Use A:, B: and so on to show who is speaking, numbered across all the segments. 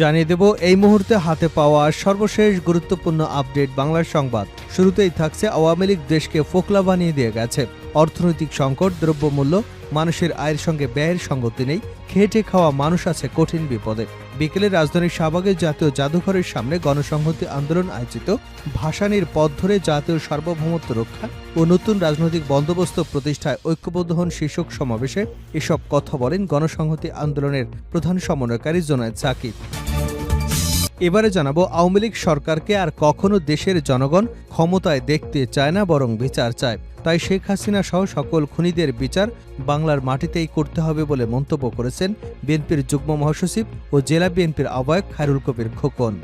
A: জানিয়ে দেব, এই মুহূর্তে হাতে পাওয়া সর্বশেষ গুরুত্বপূর্ণ আপডেট বাংলার সংবাদ। শুরুতেই থাকছে আওয়ামী লীগ দেশকে ফোকলা বানিয়ে দিয়ে গেছে। অর্থনৈতিক সংকট, দ্রব্যমূল্য, মানুষের আয়ের সঙ্গে ব্যয়ের সঙ্গতি নেই, খেটে খাওয়া মানুষ আছে কঠিন বিপদে। বিকেলে রাজধানীর শাহবাগের জাতীয় জাদুঘরের সামনে গণসংহতি আন্দোলন আয়োজিত। ভাসানির পথ ধরে জাতীয় সার্বভৌমত্ব রক্ষা ও নতুন রাজনৈতিক বন্দোবস্ত প্রতিষ্ঠায় ঐক্যবদ্ধ হন শীর্ষক সমাবেশে এসব কথা বলেন গণসংহতি আন্দোলনের প্রধান সমন্বয়কারী জোনায়দ সাকিব। এবারে জানাব আওয়ামী লীগ সরকারকে আর কখনো দেশের জনগণ ক্ষমতায় দেখতে চায় না, বরং বিচার চায়। তাই শেখ হাসিনা সহ সকল খুনিদের বিচার বাংলার মাটিতেই করতে হবে বলে মন্তব্য করেছেন বিএনপির যুগ্ম মহাসচিব ও জেলা বিএনপির আহ্বায়ক খায়রুল কবির খোকন।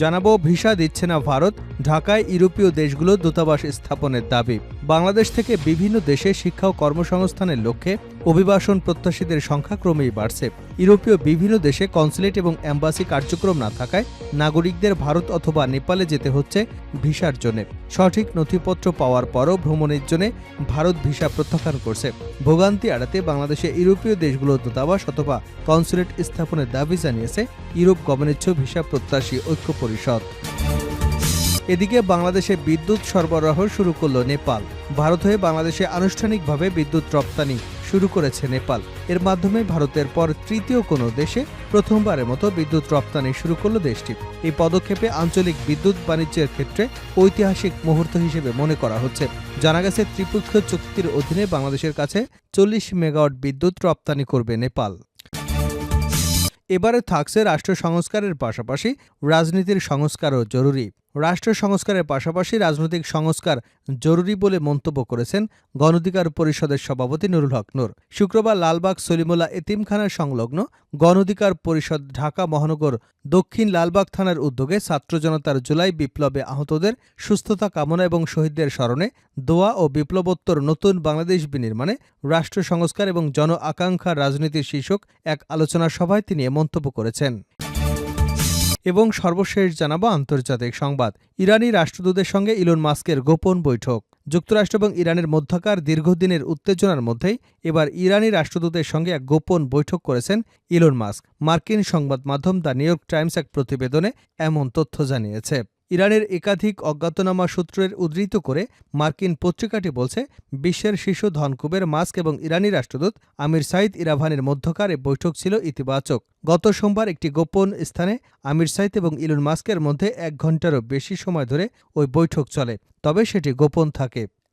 A: জানাব ভিসা দিচ্ছে না ভারত, ঢাকায় ইউরোপীয় দেশগুলো দূতাবাস স্থাপনের দাবি। বাংলাদেশ থেকে বিভিন্ন দেশে শিক্ষা ও কর্মসংস্থানের লক্ষ্যে অভিবাসন প্রত্যাশীদের সংখ্যা ক্রমেই বাড়ছে। ইউরোপীয় বিভিন্ন দেশে কনসুলেট এবং অ্যাম্বাসি কার্যক্রম না থাকায় নাগরিকদের ভারত অথবা নেপালে যেতে হচ্ছে ভিসার জন্য। সঠিক নথিপত্র পাওয়ার পরও ভ্রমণের জন্য ভারত ভিসা প্রত্যাখ্যান করছে। ভোগান্তি এড়াতে বাংলাদেশে ইউরোপীয় দেশগুলোর দূতাবাস অথবা কনসুলেট স্থাপনের দাবি জানিয়েছে ইউরোপ গভর্নমেন্ট ভিসা প্রত্যাশী ঐক্য পরিষদ। এদিকে বাংলাদেশে বিদ্যুৎ সরবরাহ শুরু করল নেপাল। ভারত হয়ে বাংলাদেশে আনুষ্ঠানিকভাবে বিদ্যুৎ রপ্তানি শুরু করেছে নেপাল। এর মাধ্যমে ভারতের পর তৃতীয় কোনো দেশে প্রথমবারের মতো বিদ্যুৎ রপ্তানি শুরু করল দেশটি। এই পদক্ষেপে আঞ্চলিক বিদ্যুৎ বাণিজ্যের ক্ষেত্রে ঐতিহাসিক মুহূর্ত হিসেবে মনে করা হচ্ছে। জানা গেছে ত্রিপক্ষীয় চুক্তির অধীনে বাংলাদেশের কাছে চল্লিশ মেগাওয়াট বিদ্যুৎ রপ্তানি করবে নেপাল। এবারে থাকছে রাষ্ট্র সংস্কারের পাশাপাশি রাজনীতির সংস্কারও জরুরি। রাষ্ট্র সংস্কারের পাশাপাশি রাজনৈতিক সংস্কার জরুরি বলে মন্তব্য করেছেন গণঅধিকার পরিষদের সভাপতি নুরুল হক নূর। শুক্রবার লালবাগ সলিমুল্লাহ এতিমখানার সংলগ্ন গণঅধিকার পরিষদ ঢাকা মহানগর দক্ষিণ লালবাগ থানার উদ্যোগে ছাত্র জনতার জুলাই বিপ্লবে আহতদের সুস্থতা কামনা এবং শহীদদের স্মরণে দোয়া ও বিপ্লবোত্তর নতুন বাংলাদেশ বিনির্মাণে রাষ্ট্র সংস্কার এবং জন আকাঙ্ক্ষার রাজনীতির শীর্ষক এক আলোচনা সভায় তিনি মন্তব্য করেছেন। এবং সর্বশেষ জানাব আন্তর্জাতিক সংবাদ। ইরানি রাষ্ট্রদূতের সঙ্গে ইলন মাস্কের গোপন বৈঠক। যুক্তরাষ্ট্র এবং ইরানের মধ্যকার দীর্ঘদিনের উত্তেজনার মধ্যেই এবার ইরানি রাষ্ট্রদূতের সঙ্গে এক গোপন বৈঠক করেছেন ইলন মাস্ক। মার্কিন সংবাদ মাধ্যম দ্য নিউ ইয়র্ক টাইমস এক প্রতিবেদনে এমন তথ্য জানিয়েছে। ইরানের একাধিক অজ্ঞাতনামা সূত্রের উদ্ধৃত করে মার্কিন পত্রিকাটি বলছে, বিশ্বের শিশু ধনকুবের মাস্ক এবং ইরানি রাষ্ট্রদূত আমির সাইদ ইরাভানের মধ্যকার এ বৈঠক ছিল ইতিবাচক। গত সোমবার একটি গোপন স্থানে আমির সাইদ এবং ইলুন মাস্কের মধ্যে এক ঘন্টারও বেশি সময় ধরে ওই বৈঠক চলে, তবে সেটি গোপন থাকে।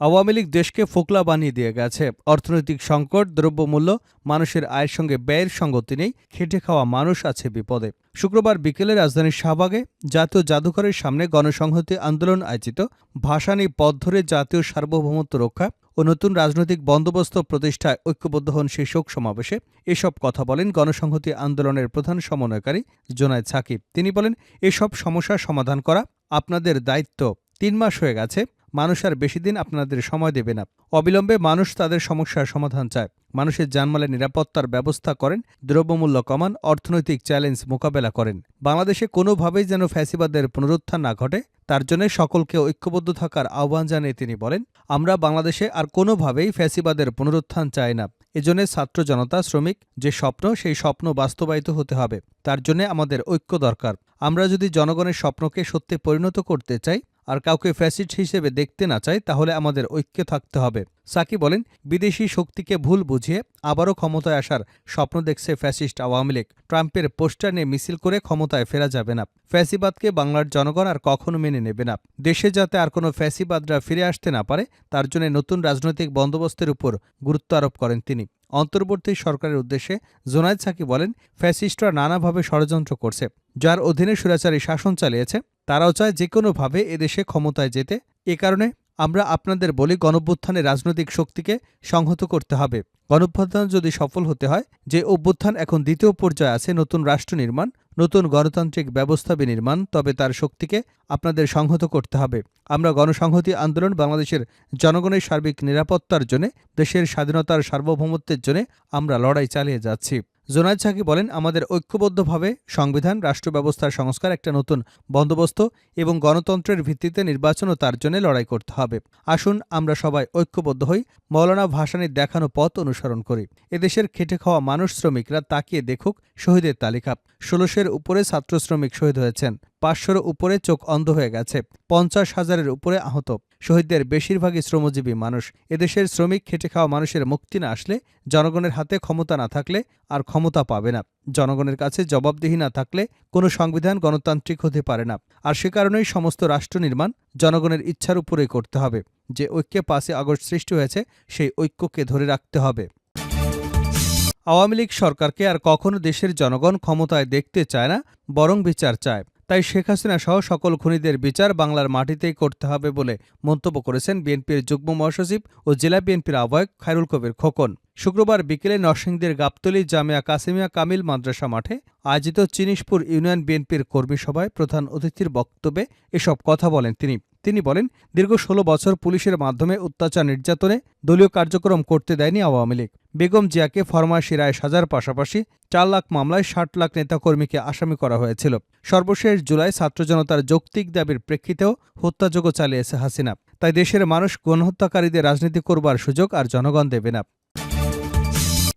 A: আওয়ামী লীগ দেশকে ফোকলা বানিয়ে দিয়ে গেছে। অর্থনৈতিক সংকট, দ্রব্যমূল্য, মানুষের আয়ের সঙ্গে ব্যয়ের সঙ্গতি নেই, খেটে খাওয়া মানুষ আছে বিপদে। শুক্রবার বিকেলে রাজধানীর শাহবাগে জাতীয় জাদুঘরের সামনে গণসংহতি আন্দোলন আয়োজিত। ভাসানী পথ ধরে জাতীয় সার্বভৌমত্ব রক্ষা ও নতুন রাজনৈতিক বন্দোবস্ত প্রতিষ্ঠায় ঐক্যবদ্ধ হন শীর্ষক সমাবেশে। এসব কথা বলেন গণসংহতি আন্দোলনের প্রধান সমন্বয়কারী জোনায়েদ সাকিব। তিনি বলেন, এসব সমস্যার সমাধান করা আপনাদের দায়িত্ব। তিন মাস হয়ে গেছে মানুষ আর বেশি দিন আপনাদের সময় দেবে না। অবিলম্বে মানুষ তাদের সমস্যার সমাধান চায়। মানুষের জানমালের নিরাপত্তার ব্যবস্থা করেন, দ্রব্যমূল্য কমান, অর্থনৈতিক চ্যালেঞ্জ মোকাবেলা করেন। বাংলাদেশে কোনোভাবেই যেন ফ্যাসিবাদের পুনরুত্থান না ঘটে, তার জন্য সকলকে ঐক্যবদ্ধ থাকার আহ্বান জানিয়ে তিনি বলেন, আমরা বাংলাদেশে আর কোনোভাবেই ফ্যাসিবাদের পুনরুত্থান চাই না। এজন্য ছাত্র জনতা, শ্রমিক, যে স্বপ্ন, সেই স্বপ্ন বাস্তবায়িত হতে হবে। তার জন্য আমাদের ঐক্য দরকার। আমরা যদি জনগণের স্বপ্নকে সত্যি পরিণত করতে চাই আর কাউকে ফ্যাসিস্ট হিসেবে দেখতে না চাই, তাহলে আমাদের ঐক্যে থাকতে হবে। সাকি বলেন, বিদেশি শক্তিকে ভুল বুঝিয়ে আবারও ক্ষমতায় আসার স্বপ্ন দেখছে ফ্যাসিস্ট আওয়ামী লীগ। ট্রাম্পের পোস্টার নিয়ে মিছিল করে ক্ষমতায় ফেরা যাবে না। ফ্যাসিবাদকে বাংলার জনগণ আর কখনো মেনে নেবে না। দেশে যাতে আর কোনো ফ্যাসিবাদরা ফিরে আসতে না পারে, তার জন্য নতুন রাজনৈতিক বন্দোবস্তের উপর গুরুত্ব আরোপ করেন তিনি। অন্তর্বর্তী সরকারের উদ্দেশ্যে জোনায়দ সাকি বলেন, ফ্যাসিস্টরা নানাভাবে ষড়যন্ত্র করছে। যার অধীনে সুরাচারী শাসন চালিয়েছে, তারাও চায় যে কোনোভাবে এদেশে ক্ষমতায় যেতে। এ কারণে আমরা আপনাদের বলি গণঅভ্যুত্থানে রাজনৈতিক শক্তিকে সংহত করতে হবে। গণঅভ্যুত্থান যদি সফল হতে হয়, যে অভ্যুত্থান এখন দ্বিতীয় পর্যায়ে আছে, নতুন রাষ্ট্র নির্মাণ, নতুন গণতান্ত্রিক ব্যবস্থা বিনির্মাণ, তবে তার শক্তিকে আপনাদের সংহত করতে হবে। আমরা গণসংহতি আন্দোলন বাংলাদেশের জনগণের সার্বিক নিরাপত্তার জন্য, দেশের স্বাধীনতার সার্বভৌমত্বের জন্য আমরা লড়াই চালিয়ে যাচ্ছি। জোনায়দ সাকি বলেন, আমাদের ঐক্যবদ্ধভাবে সংবিধান রাষ্ট্র ব্যবস্থার সংস্কার একটা নতুন বন্দোবস্ত এবং গণতন্ত্রের ভিত্তিতে নির্বাচনও তার জন্য লড়াই করতে হবে। আসুন, আমরা সবাই ঐক্যবদ্ধ হই, মৌলানা ভাসানির দেখানো পথ অনুসরণ করি। এদেশের খেটে খাওয়া মানুষ শ্রমিকরা তাকিয়ে দেখুক শহীদের তালিকা। ষোলোশের উপরে ছাত্র শ্রমিক শহীদ হয়েছেন। পাঁচশোর উপরে চোখ অন্ধ হয়ে গেছে, পঞ্চাশ হাজারের উপরে আহত। শহীদদের বেশিরভাগই শ্রমজীবী মানুষ। এদেশের শ্রমিক খেটে খাওয়া মানুষের মুক্তি না আসলে জনগণের হাতে ক্ষমতা না থাকলে আর ক্ষমতা পাবে না। জনগণের কাছে জবাবদিহি না থাকলে কোনো সংবিধান গণতান্ত্রিক হতে পারে না। আর সে কারণেই সমস্ত রাষ্ট্র নির্মাণ জনগণের ইচ্ছার উপরেই করতে হবে। যে ঐক্যে পাঁচই আগস্ট সৃষ্টি হয়েছে, সেই ঐক্যকে ধরে রাখতে হবে। আওয়ামী লীগ সরকারকে আর কখনো দেশের জনগণ ক্ষমতায় দেখতে চায় না, বরং বিচার চায়। তাই শেখ হাসিনা সহ সকল খুনিদের বিচার বাংলার মাটিতেই করতে হবে বলে মন্তব্য করেছেন বিএনপির যুগ্ম মহাসচিব ও জেলা বিএনপির আহ্বায়ক খায়রুল কবির খোকন। শুক্রবার বিকেলে নরসিংদীর গাবতলী জামিয়া কাসিমিয়া কামিল মাদ্রাসা মাঠে আয়োজিত চিনিশপুর ইউনিয়ন বিএনপির কর্মী সভায় প্রধান অতিথির বক্তব্যে এসব কথা বলেন তিনি। তিনি বলেন, দীর্ঘ ষোলো বছর পুলিশের মাধ্যমে অত্যাচার নির্যাতনে দলীয় কার্যক্রম করতে দেয়নি আওয়ামী লীগ। বেগম জিয়াকে ফরমাশি রায় সাজার পাশাপাশি চার লাখ মামলায় ষাট লাখ নেতাকর্মীকে আসামি করা হয়েছিল। সর্বশেষ জুলাই ছাত্র জনতার যৌক্তিক দাবির প্রেক্ষিতেও হত্যাযোগ্য চালিয়েছে হাসিনা। তাই দেশের মানুষ গণহত্যাকারীদের রাজনীতি করবার সুযোগ আর জনগণ দেবে না।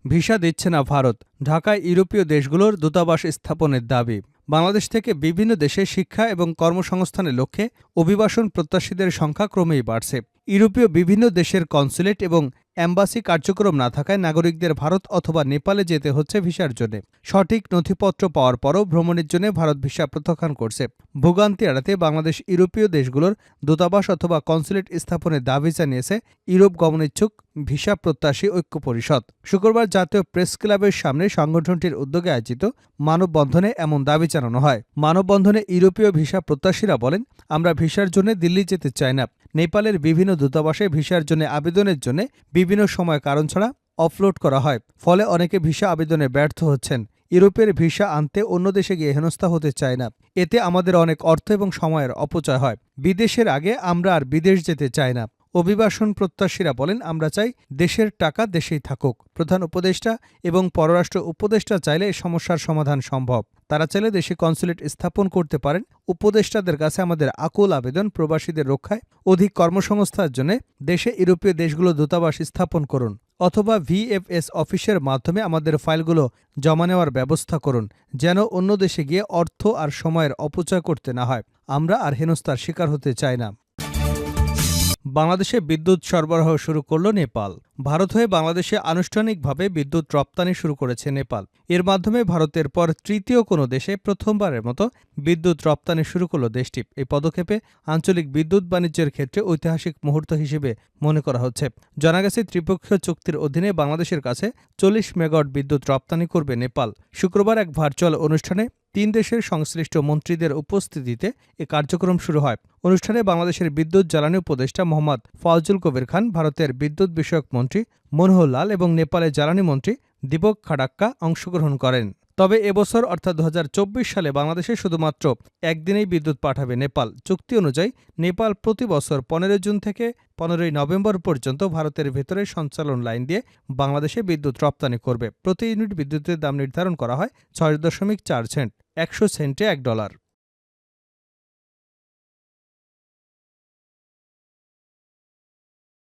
A: ভিসা দিচ্ছে না ভারত। ঢাকায় ইউরোপীয় দেশগুলোর দূতাবাস স্থাপনের দাবি। বাংলাদেশ থেকে বিভিন্ন দেশে শিক্ষা এবং কর্মসংস্থানের লক্ষ্যে অভিবাসন প্রত্যাশীদের সংখ্যা ক্রমেই বাড়ছে। ইউরোপীয় বিভিন্ন দেশের কনসুলেট এবং অ্যাম্বাসি কার্যক্রম না থাকায় নাগরিকদের ভারত অথবা নেপালে যেতে হচ্ছে ভিসার জন্য। সঠিক নথিপত্র পাওয়ার পরও ভ্রমণের জন্য ভারত ভিসা প্রত্যাখ্যান করছে। ভোগান্তি এড়াতে বাংলাদেশ ইউরোপীয় দেশগুলোর দূতাবাস অথবা কনসুলেট স্থাপনের দাবি জানিয়েছে ইউরোপ গমনিচ্ছুক ভিসা প্রত্যাশী ঐক্য পরিষদ। শুক্রবার জাতীয় প্রেস ক্লাবের সামনে সংগঠনটির উদ্যোগে আয়োজিত মানববন্ধনে এমন দাবি জানানো হয়। মানববন্ধনে ইউরোপীয় ভিসা প্রত্যাশীরা বলেন, আমরা ভিসার জন্য দিল্লি যেতে চাই না। নেপালের বিভিন্ন দূতাবাসে ভিসার জন্য আবেদনের জন্য বিভিন্ন সময় কারণ ছাড়া অফলোড করা হয়। ফলে অনেকে ভিসা আবেদনে ব্যর্থ হচ্ছেন। ইউরোপের ভিসা আনতে অন্য দেশে গিয়ে হেনস্থা হতে চায় না। এতে আমাদের অনেক অর্থ এবং সময়ের অপচয় হয়। বিদেশের আগে আমরা আর বিদেশ যেতে চাই না। অভিবাসন প্রত্যাশীরা বলেন, আমরা চাই দেশের টাকা দেশেই থাকুক। প্রধান উপদেষ্টা এবং পররাষ্ট্র উপদেষ্টা চাইলে সমস্যার সমাধান সম্ভব। তারা চাইলে দেশে কনসুলেট স্থাপন করতে পারেন। উপদেষ্টাদের কাছে আমাদের আকুল আবেদন প্রবাসীদের রক্ষায়। অধিক কর্মসংস্থার জন্য দেশে ইউরোপীয় দেশগুলো দূতাবাস স্থাপন করুন অথবা ভিএফএস অফিসের মাধ্যমে আমাদের ফাইলগুলো জমা নেওয়ার ব্যবস্থা করুন, যেন অন্য দেশে গিয়ে অর্থ আর সময়ের অপচয় করতে না হয়। আমরা আর হেনস্থার শিকার হতে চাই না। বাংলাদেশে বিদ্যুৎ সরবরাহ শুরু করল নেপাল। ভারত হয়ে বাংলাদেশে আনুষ্ঠানিকভাবে বিদ্যুৎ রপ্তানি শুরু করেছে নেপাল। এর মাধ্যমে ভারতের পর তৃতীয় কোনো দেশে প্রথমবারের মতো বিদ্যুৎ রপ্তানি শুরু করল দেশটি। এই পদক্ষেপে আঞ্চলিক বিদ্যুৎ বাণিজ্যের ক্ষেত্রে ঐতিহাসিক মুহূর্ত হিসেবে মনে করা হচ্ছে। জানা গেছে, ত্রিপক্ষীয় চুক্তির অধীনে বাংলাদেশের কাছে চল্লিশ মেগাওয়াট বিদ্যুৎ রপ্তানি করবে নেপাল। শুক্রবার এক ভার্চুয়াল অনুষ্ঠানে তিন দেশের সংশ্লিষ্ট মন্ত্রীদের উপস্থিতিতে এ কার্যক্রম শুরু হয়। অনুষ্ঠানে বাংলাদেশের বিদ্যুৎ জ্বালানি উপদেষ্টা মোহাম্মদ ফজল কবির খান, ভারতের বিদ্যুৎ বিষয়ক মন্ত্রী মনোহর লাল এবং নেপালের জ্বালানি মন্ত্রী দীপক খাডাক্কা অংশগ্রহণ করেন। তবে এবছর, অর্থাৎ দু হাজার চব্বিশ সালে বাংলাদেশে শুধুমাত্র একদিনেই বিদ্যুৎ পাঠাবে নেপাল। চুক্তি অনুযায়ী, নেপাল প্রতি বছর পনেরোই জুন থেকে পনেরোই নভেম্বর পর্যন্ত ভারতের ভেতরে সঞ্চালন লাইন দিয়ে বাংলাদেশে বিদ্যুৎ রপ্তানি করবে। প্রতি ইউনিট বিদ্যুতের দাম নির্ধারণ করা হয় ছয় দশমিক চার সেন্ট, একশো সেন্টে এক ডলার।